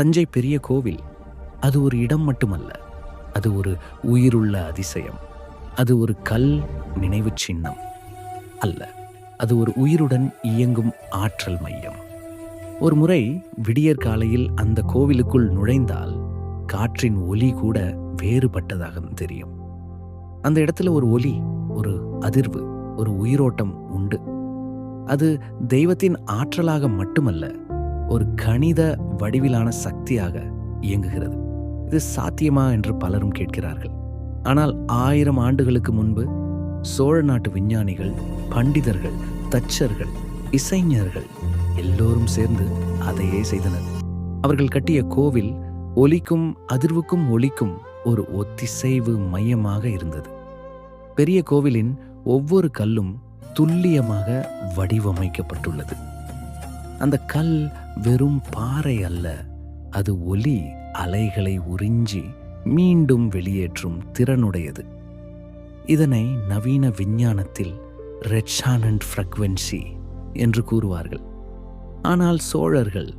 தஞ்சை பெரிய கோவில் அது ஒரு இடம் மட்டுமல்ல. அது ஒரு உயிருள்ள அதிசயம். அது ஒரு கல் நினைவுச் சின்னம் அல்ல. அது ஒரு உயிருடன் இயங்கும் ஆற்றல் மையம். ஒரு முறை விடியற் காலையில் அந்த கோவிலுக்குள் நுழைந்தால் காற்றின் ஒலி கூட வேறுபட்டதாக தெரியும். அந்த இடத்துல ஒரு ஒலி ஒரு அதிர்வு ஒரு உயிரோட்டம் உண்டு. அது தெய்வத்தின் ஆற்றலாக மட்டுமல்ல ஒரு கணித வடிவிலான சக்தியாக இயங்குகிறது. இது சாத்தியமா என்று பலரும் கேட்கிறார்கள். ஆனால் ஆயிரம் ஆண்டுகளுக்கு முன்பு சோழ நாட்டு விஞ்ஞானிகள் பண்டிதர்கள் தச்சர்கள் இசைஞர்கள் எல்லோரும் சேர்ந்து அதையே செய்தனர். அவர்கள் கட்டிய கோவில் ஒலிக்கும் அதிர்வுக்கும் ஒலிக்கும் ஒரு ஒத்திசைவு மையமாக இருந்தது. பெரிய கோவிலின் ஒவ்வொரு கல்லும் துல்லியமாக வடிவமைக்கப்பட்டுள்ளது. அந்த கல் வெறும் பாறை அல்ல. அது ஒலி அலைகளை உறிஞ்சி மீண்டும் வெளியேற்றும் திறனுடையது. இதனை நவீன விஞ்ஞானத்தில் ரெட்சானண்ட் ஃப்ரக்வென்சி என்று கூறுவார்கள். ஆனால் சோழர்கள்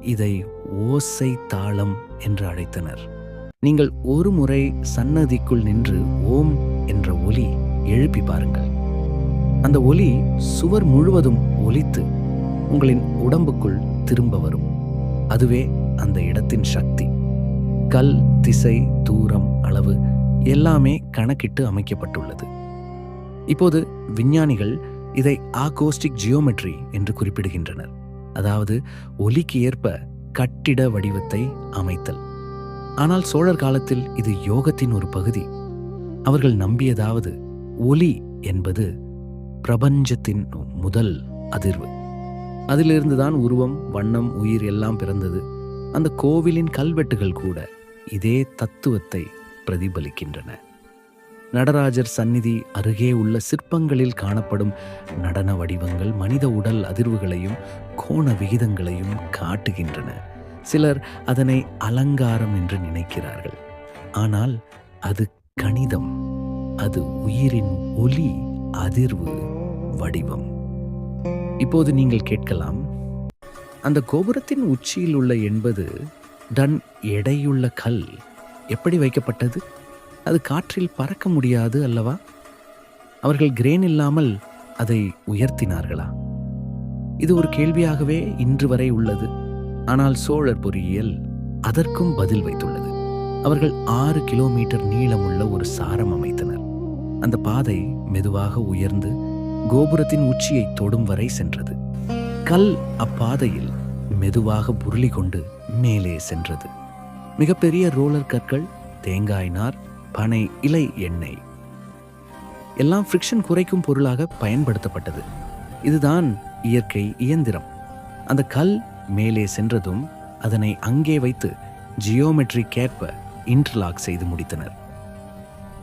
இதை ஓசை தாளம் என்று அழைத்தனர். நீங்கள் ஒரு முறை சன்னதிக்குள் நின்று ஓம் என்ற ஒலி எழுப்பி பாருங்கள். அந்த ஒலி சுவர் முழுவதும் ஒலித்து உங்களின் உடம்புக்குள் திரும்ப வரும். அதுவே அந்த இடத்தின் சக்தி. கல் திசை தூரம் அளவு எல்லாமே கணக்கிட்டு அமைக்கப்பட்டுள்ளது. இப்போது விஞ்ஞானிகள் இதை ஆகோஸ்டிக் ஜியோமெட்ரி என்று குறிப்பிடுகின்றனர். அதாவது ஒலிக்கு ஏற்ப கட்டிட வடிவத்தை அமைத்தல். ஆனால் சோழர் காலத்தில் இது யோகத்தின் ஒரு பகுதி. அவர்கள் நம்பியதாவது ஒலி என்பது பிரபஞ்சத்தின் முதல் அதிர்வு. அதிலிருந்து தான் உருவம் வண்ணம் உயிர் எல்லாம் பிறந்தது. அந்த கோவிலின் கல்வெட்டுகள் கூட இதே தத்துவத்தை பிரதிபலிக்கின்றன. நடராஜர் சந்நிதி அருகே உள்ள சிற்பங்களில் காணப்படும் நடன வடிவங்கள் மனித உடல் அதிர்வுகளையும் கோண விகிதங்களையும் காட்டுகின்றன. சிலர் அதனை அலங்காரம் என்று நினைக்கிறார்கள். ஆனால் அது கணிதம் அது உயிரின் ஒலி அதிர்வு வடிவம். இப்போது நீங்கள் கேட்கலாம். அந்த கோபுரத்தின் உச்சியில் உள்ள என்பது டன் எடையுள்ள கல். எப்படி வைக்கப்பட்டது? அது காற்றில் பறக்க முடியாது அல்லவா? அவர்கள் கிரேன் இல்லாமல் அதை உயர்த்தினார்களா? இது ஒரு கேள்வியாகவே இன்று வரை உள்ளது. ஆனால் சோழர் பொறியியல் அதற்கும் பதில் வைத்துள்ளது. அவர்கள் ஆறு கிலோமீட்டர் நீளமுள்ள ஒரு சாரம் அமைத்தனர். அந்த பாதை மெதுவாக உயர்ந்து கோபுரத்தின் உச்சியை தொடும் வரை சென்றது. கல் அப்பாதையில் மெதுவாக புரளி கொண்டு மேலே சென்றது. மிகப்பெரிய ரோலர் கற்கள் தேங்காய் நார் பனை இலை எண்ணெய். எல்லாம் ஃப்ரிக்ஷன் குறைக்கும் பொருளாக பயன்படுத்தப்பட்டது. இதுதான் இயற்கை இயந்திரம். அந்த கல் மேலே சென்றதும் அதனை அங்கே வைத்து ஜியோமெட்ரிக்கேற்ப இன்டர்லாக் செய்து முடித்தனர்.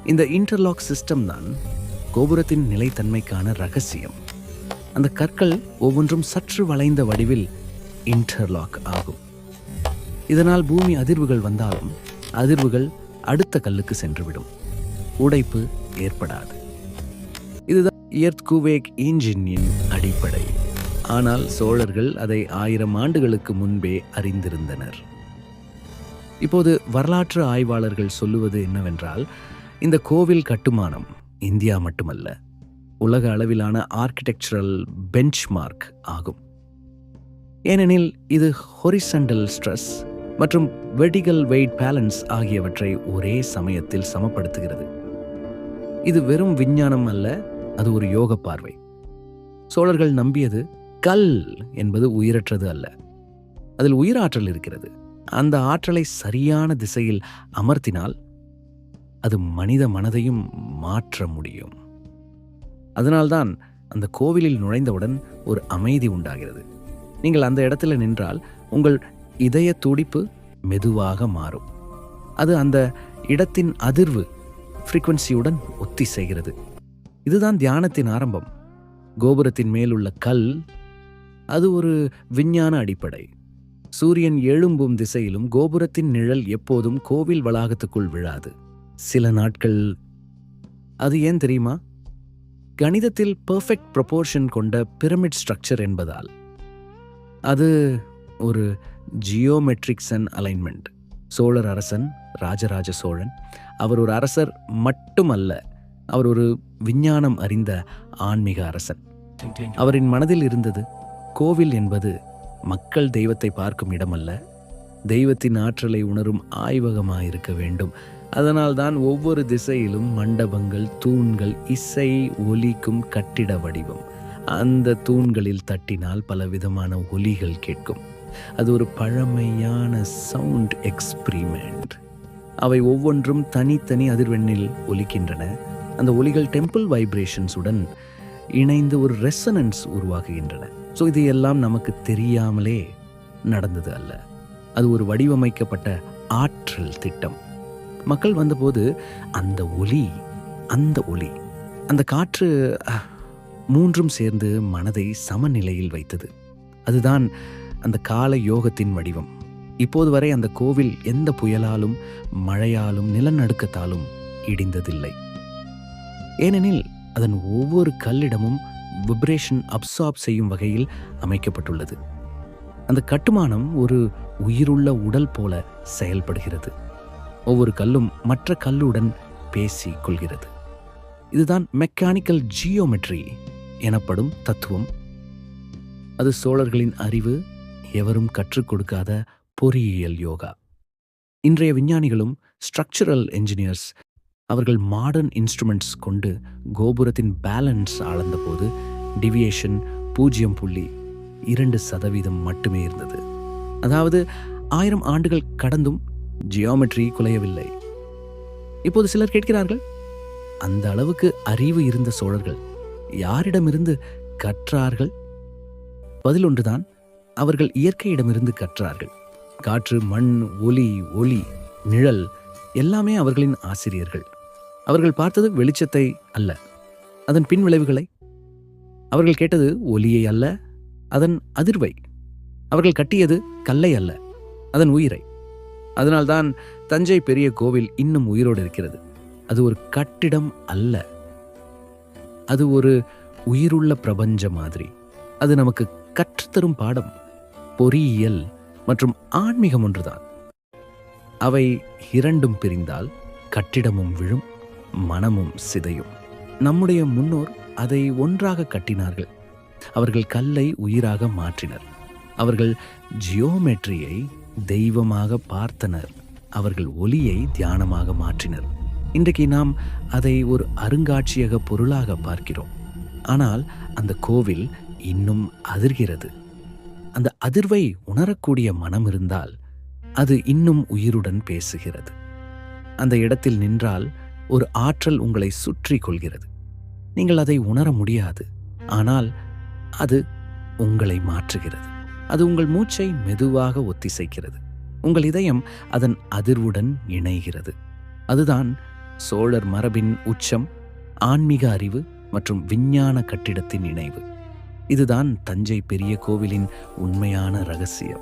இந்த இன்டர்லாக் சிஸ்டம் தான் கோபுரத்தின் நிலைத்தன்மைக்கான ரகசியம். அந்த கற்கள் ஒவ்வொன்றும் சற்று வளைந்த வடிவில் இன்டர்லாக் ஆகும். இதனால் பூமி அதிர்வுகள் வந்தாலும் அதிர்வுகள் அடுத்த கல்லுக்கு சென்றுவிடும். உடைப்பு ஏற்படாது. இதுதான் எர்த் குவேக் இன்ஜினின் அடிப்படை. ஆனால் சோழர்கள் அதை ஆயிரம் ஆண்டுகளுக்கு முன்பே அறிந்திருந்தனர். இப்போது வரலாற்று ஆய்வாளர்கள் சொல்லுவது என்னவென்றால் இந்த கோவில் கட்டுமானம் இந்தியா மட்டுமல்ல உலக அளவிலான ஆர்கிடெக்சரல் பெஞ்ச்மார்க் ஆகும். ஏனெனில் இது ஹொரிசண்டல் ஸ்ட்ரெஸ் மற்றும் வெடிகல் வெயிட் பேலன்ஸ் ஆகியவற்றை ஒரே சமயத்தில் சமப்படுத்துகிறது. இது வெறும் விஞ்ஞானம் அல்ல அது ஒரு யோக பார்வை. சோழர்கள் நம்பியது கல் என்பது உயிரற்றது அல்ல. அதில் உயிராற்றல் இருக்கிறது. அந்த ஆற்றலை சரியான திசையில் அமர்த்தினால் அது மனித மனதையும் மாற்ற முடியும். அதனால்தான் அந்த கோவிலில் நுழைந்தவுடன் ஒரு அமைதி உண்டாகிறது. நீங்கள் அந்த இடத்துல நின்றால் உங்கள் இதய துடிப்பு மெதுவாக மாறும். அது அந்த இடத்தின் அதிர்வு ஃப்ரீக்வன்சியுடன் செய்கிறது இதுதான் தியானத்தின் ஆரம்பம். கோபுரத்தின் மேலுள்ள கல் அது ஒரு விஞ்ஞான அடிப்படை. சூரியன் எழும்பும் திசையிலும் கோபுரத்தின் நிழல் எப்போதும் கோவில் வளாகத்துக்குள் விழாது. சில நாட்கள் அது ஏன் தெரியுமா? கணிதத்தில் பர்ஃபெக்ட் ப்ரொபோர்ஷன் கொண்ட பிரமிட் ஸ்ட்ரக்சர் என்பதால். அது ஒரு ஜியோமெட்ரிக்ஸ் அண்ட் அலைன்மெண்ட் சோழர் அரசன் ராஜராஜ சோழன் அவர் ஒரு அரசர் மட்டுமல்ல அவர் ஒரு விஞ்ஞானம் அறிந்த ஆன்மீக அரசன். அவரின் மனதில் இருந்தது கோவில் என்பது மக்கள் தெய்வத்தை பார்க்கும் இடமல்ல தெய்வத்தின் ஆற்றலை உணரும் ஆய்வகமாக இருக்க வேண்டும் அதனால்தான் ஒவ்வொரு திசையிலும் மண்டபங்கள் தூண்கள் இசை ஒலிக்கும் கட்டிட வடிவம். அந்த தூண்களில் தட்டினால் பலவிதமான ஒலிகள் கேட்கும். அது ஒரு பழமையான சவுண்ட் எக்ஸ்பிரிமெண்ட். அவை ஒவ்வொன்றும் தனித்தனி அதிர்வெண்ணில் ஒலிக்கின்றன. அந்த ஒலிகள் டெம்பிள் வைப்ரேஷன்ஸுடன் இணைந்து ஒரு ரெசனன்ஸ் உருவாகுகின்றன. ஸோ இது எல்லாம் நமக்கு தெரியாமலே நடந்தது அல்ல. அது ஒரு வடிவமைக்கப்பட்ட ஆற்றல் திட்டம். மக்கள் வந்தபோது அந்த ஒலி அந்த ஒலி அந்த காற்று மூன்றும் சேர்ந்து மனதை சமநிலையில் வைத்தது. அதுதான் அந்த கால யோகத்தின் வடிவம். இப்போது வரை அந்த கோவில் எந்த புயலாலும் மழையாலும் நிலநடுக்கத்தாலும் இடிந்ததில்லை. ஏனெனில் அதன் ஒவ்வொரு கல்லிடமும் விப்ரேஷன் அப்சார்ப் செய்யும் வகையில் அமைக்கப்பட்டுள்ளது. அந்த கட்டுமானம் ஒரு உயிருள்ள உடல் போல செயல்படுகிறது. ஒவ்வொரு கல்லும் மற்ற கல்லுடன் பேசி கொள்கிறது இதுதான் மெக்கானிக்கல் ஜியோமெட்ரி எனப்படும் தத்துவம். அது சோழர்களின் அறிவு எவரும் கற்றுக் கொடுக்காத பொறியியல் யோகா. இன்றைய விஞ்ஞானிகளும் ஸ்ட்ரக்சரல் என்ஜினியர்ஸ் அவர்கள் மாடர்ன் இன்ஸ்ட்ருமெண்ட்ஸ் கொண்டு கோபுரத்தின் பேலன்ஸ் அளந்தபோது டிவியேஷன் பூஜ்ஜியம் புள்ளி இரண்டு சதவீதம் மட்டுமே இருந்தது. அதாவது ஆயிரம் ஆண்டுகள் கடந்தும் ஜியோமெட்ரி குலையவில்லை. இப்போது சிலர் கேட்கிறார்கள் அந்த அளவுக்கு அறிவு இருந்த சோழர்கள் யாரிடமிருந்து கற்றார்கள்? பதில் ஒன்றுதான் அவர்கள் இயற்கையிடமிருந்து கற்றார்கள். காற்று மண் ஒலி ஒளி நிழல் எல்லாமே அவர்களின் ஆசிரியர்கள். அவர்கள் பார்த்தது வெளிச்சத்தை அல்ல அதன் பின் விளைவுகளை அவர்கள் கேட்டது ஒலியை அல்ல அதன் அதிர்வை. அவர்கள் கட்டியது கல்லை அல்ல அதன் உயிரை. அதனால்தான் தஞ்சை பெரிய கோவில் இன்னும் உயிரோடு இருக்கிறது. அது ஒரு கட்டிடம் அல்ல. அது ஒரு உயிருள்ள பிரபஞ்ச மாதிரி. அது நமக்கு கற்றுத்தரும் பாடம் பொறியியல் மற்றும் ஆன்மீகம் ஒன்றுதான். அவை இரண்டும் பிரிந்தால் கட்டிடமும் விழும் மனமும் சிதையும். நம்முடைய முன்னோர் அதை ஒன்றாக கட்டினார்கள். அவர்கள் கல்லை உயிராக மாற்றினர். அவர்கள் ஜியோமெட்ரியை தெய்வமாக பார்த்தனர். அவர்கள் ஒலியை தியானமாக மாற்றினர். இன்றைக்கு நாம் அதை ஒரு அருங்காட்சியக பொருளாக பார்க்கிறோம். ஆனால் அந்த கோவில் இன்னும் அதிர்கிறது. அந்த அதிர்வை உணரக்கூடிய மனம் இருந்தால் அது இன்னும் உயிருடன் பேசுகிறது. அந்த இடத்தில் நின்றால் ஒரு ஆற்றல் உங்களை சுற்றி கொள்கிறது. நீங்கள் அதை உணர முடியாது. ஆனால் அது உங்களை மாற்றுகிறது. அது உங்கள் மூச்சை மெதுவாக ஒத்திசைக்கிறது. உங்கள் இதயம் அதன் அதிர்வுடன் இணைகிறது. அதுதான் சோழர் மரபின் உச்சம் ஆன்மீக அறிவு மற்றும் விஞ்ஞான கட்டிடத்தின் இணைவு. இதுதான் தஞ்சை பெரிய கோவிலின் உண்மையான ரகசியம்.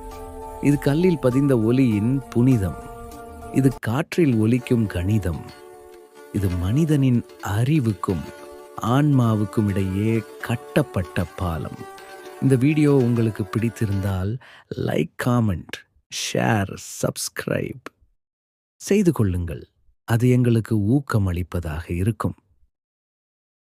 இது கல்லில் பதிந்த ஒலியின் புனிதம். இது காற்றில் ஒலிக்கும் கணிதம். இது மனிதனின் அறிவுக்கும் ஆன்மாவுக்கும் இடையே கட்டப்பட்ட பாலம். இந்த வீடியோ உங்களுக்கு பிடித்திருந்தால் லைக் காமெண்ட் ஷேர் சப்ஸ்கிரைப் செய்து கொள்ளுங்கள். அது எங்களுக்கு ஊக்கம் அளிப்பதாக இருக்கும்.